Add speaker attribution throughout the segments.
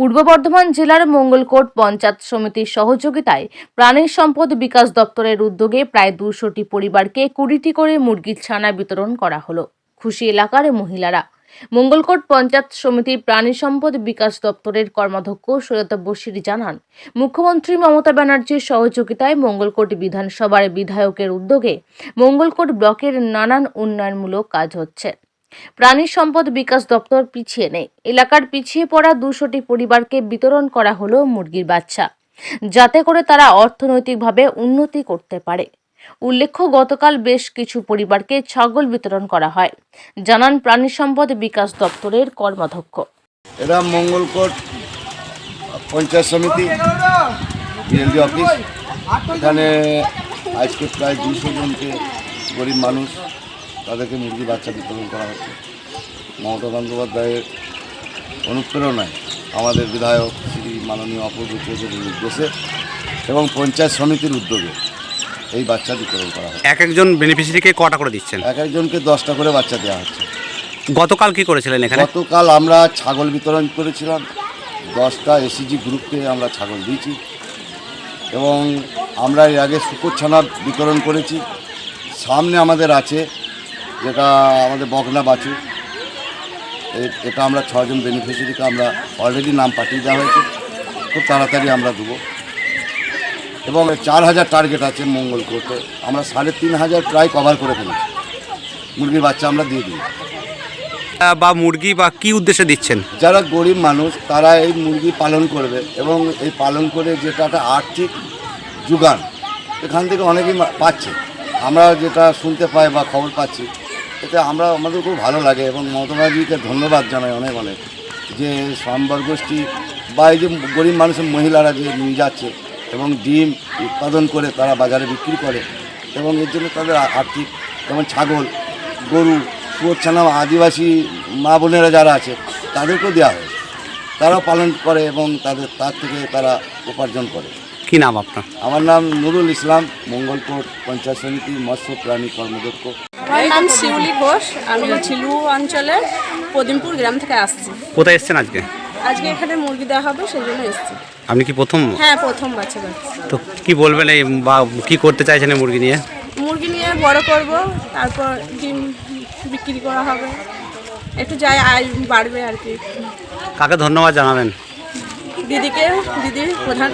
Speaker 1: পূর্ব বর্ধমান জেলার মঙ্গলকোট পঞ্চায়েত সমিতির সহযোগিতায় প্রাণী সম্পদ বিকাশ দপ্তরের উদ্যোগে প্রায় দুশোটি পরিবারকে কুড়িটি করে মুরগির ছানা বিতরণ করা হলো। খুশি এলাকার মহিলারা। মঙ্গলকোট পঞ্চায়েত সমিতির প্রাণী সম্পদ বিকাশ দপ্তরের কর্মাধ্যক্ষ সৈয়দ বশির জানান, মুখ্যমন্ত্রী মমতা ব্যানার্জির সহযোগিতায় মঙ্গলকোট বিধানসভার বিধায়কের উদ্যোগে মঙ্গলকোট ব্লকের নানান উন্নয়নমূলক কাজ হচ্ছে। প্রাণী সম্পদ বিকাশ দপ্তর পিছিয়ে নেই। এলাকার পিছিয়ে পড়া দুশোটি পরিবারকে বিতরণ করা হলো মুরগির বাচ্চা, যাতে করে তারা অর্থনৈতিকভাবে উন্নতি করতে পারে। উল্লেখ্য, গতকাল বেশ কিছু পরিবারকে ছাগল বিতরণ করা হয়। জানান প্রাণী সম্পদ বিকাশ দপ্তরের কর্মাধ্যক্ষ।
Speaker 2: এরা মঙ্গলকোট পঞ্চায়েত সমিতি বিএলডি অফিস। এখানে আজকে প্রায় দুশো জনকে গরিব মানুষ তাদেরকে মুরগি বাচ্চা বিতরণ করা হচ্ছে। মমতা বন্দ্যোপাধ্যায়ের অনুপ্রেরণায় আমাদের বিধায়ক শ্রী মাননীয় অপূর্ব চৌধুরীর নির্দেশে এবং পঞ্চায়েত সমিতির উদ্যোগে এই বাচ্চা বিতরণ করা হয়
Speaker 3: এক একজন বেনিফিশিয়ারিকে কটা করে দিচ্ছেন?
Speaker 2: এক একজনকে দশটা করে বাচ্চা দেওয়া হচ্ছে।
Speaker 3: গতকাল কি করেছিলেন এখানে?
Speaker 2: গতকাল আমরা ছাগল বিতরণ করেছিলাম। দশটা এসিজি গ্রুপকে আমরা ছাগল দিয়েছি। এবং আমরা এর আগে শুকুর ছানা বিতরণ করেছি। সামনে আমাদের আছে যেটা আমাদের বকনা বাছুর। এটা আমরা ছজন বেনিফিশিয়ারিকে আমরা অলরেডি নাম পাঠিয়ে দেওয়া হয়েছে। খুব তাড়াতাড়ি আমরা দেবো। এবং চার হাজার টার্গেট আছে মঙ্গল কোর্টে আমরা সাড়ে তিন হাজার প্রায় কভার করে ফেলেছি। মুরগির বাচ্চা আমরা দিয়ে দিই।
Speaker 3: বা মুরগি বা কি উদ্দেশ্যে দিচ্ছেন?
Speaker 2: যারা গরিব মানুষ তারা এই মুরগি পালন করবে এবং এই পালন করে যেটা একটা আর্থিক যোগান এখান থেকে অনেকেই পাচ্ছে। আমরা যেটা শুনতে পাই বা খবর পাচ্ছি এতে আমরা আমাদের খুব ভালো লাগে এবং মমতা ব্যানার্জিকে ধন্যবাদ জানাই অনেক অনেক যে সম্বর গোষ্ঠী বা এই যে গরিব মানুষের মহিলারা যে নিয়ে যাচ্ছে এবং ডিম উৎপাদন করে তারা বাজারে বিক্রি করে এবং এর জন্য তাদের আর্থিক যেমন ছাগল গরু শুয়োরছানা আদিবাসী মা বোনেরা যারা আছে তাদেরকেও দেওয়া হয়। তারাও পালন করে এবং তাদের তার থেকে তারা উপার্জন করে।
Speaker 3: কি নাম আপনার?
Speaker 2: আমার নাম নুরুল ইসলাম মঙ্গলকোট পঞ্চায়েত সমিতি মৎস্য প্রাণী কর্মদক্ষ।
Speaker 4: আমার নাম শিউলি ঘোষ আমি ঝিলু অঞ্চলের পদিমপুর গ্রাম থেকে আসছি।
Speaker 3: কোথায় এসছেন আজকে?
Speaker 4: আজকে এখানে মুরগি দেওয়া হবে সেই জন্য এসছি।
Speaker 3: আপনি কি প্রথম?
Speaker 4: হ্যাঁ প্রথম বাচ্চা যাচ্ছে
Speaker 3: তো কি বলবেন এই বা কি করতে চাইছেন এই মুরগি নিয়ে?
Speaker 4: মুরগি নিয়ে বড় করব তারপর ডিম বিক্রি করা হবে। একটু যাই আয় বাড়বে আর কি।
Speaker 3: কাকে ধন্যবাদ জানাবেন?
Speaker 4: দিদিকে দিদি প্রধান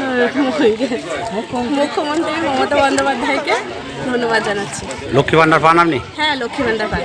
Speaker 4: মুখ্যমন্ত্রী মমতা বন্দ্যোপাধ্যায়কে ধন্যবাদ জানাচ্ছি।
Speaker 3: লক্ষ্মী ভান্ডার পান আপনি?
Speaker 4: হ্যাঁ লক্ষ্মী ভান্ডার পাই